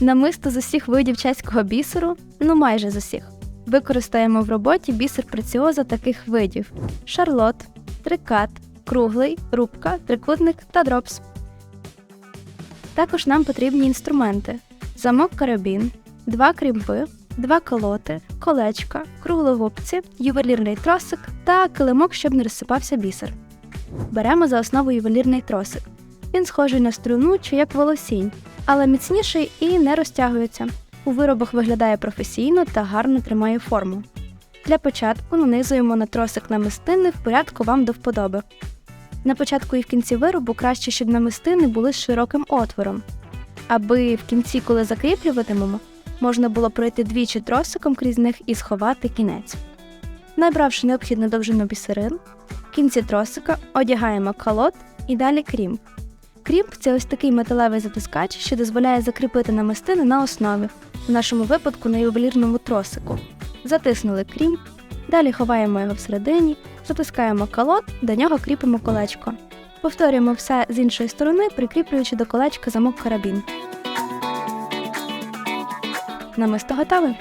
Намисто з усіх видів чеського бісеру, ну майже з усіх. Використаємо в роботі бісер преціоза таких видів: шарлот, трикат, круглий, рубка, трикутник та дропс. Також нам потрібні інструменти: замок карабін, два крімпи, два колоти, колечка, круглогубці, ювелірний тросик та килимок, щоб не розсипався бісер. Беремо за основу ювелірний тросик. Він схожий на струну чи як волосінь, але міцніший і не розтягується. У виробах виглядає професійно та гарно тримає форму. Для початку нанизуємо на тросик намистини в порядку вам до вподоби. На початку і в кінці виробу краще, щоб намистини були з широким отвором, аби в кінці, коли закріплюватимемо, можна було пройти двічі тросиком крізь них і сховати кінець. Набравши необхідну довжину бісерин, в кінці тросика одягаємо колод і далі крімп. Крімп це ось такий металевий затискач, що дозволяє закріпити намистини на основі, в нашому випадку на ювелірному тросику. Затиснули крімп, далі ховаємо його всередині, затискаємо колод, до нього кріпимо колечко. Повторюємо все з іншої сторони, прикріплюючи до колечка замок карабін. Намисто готове.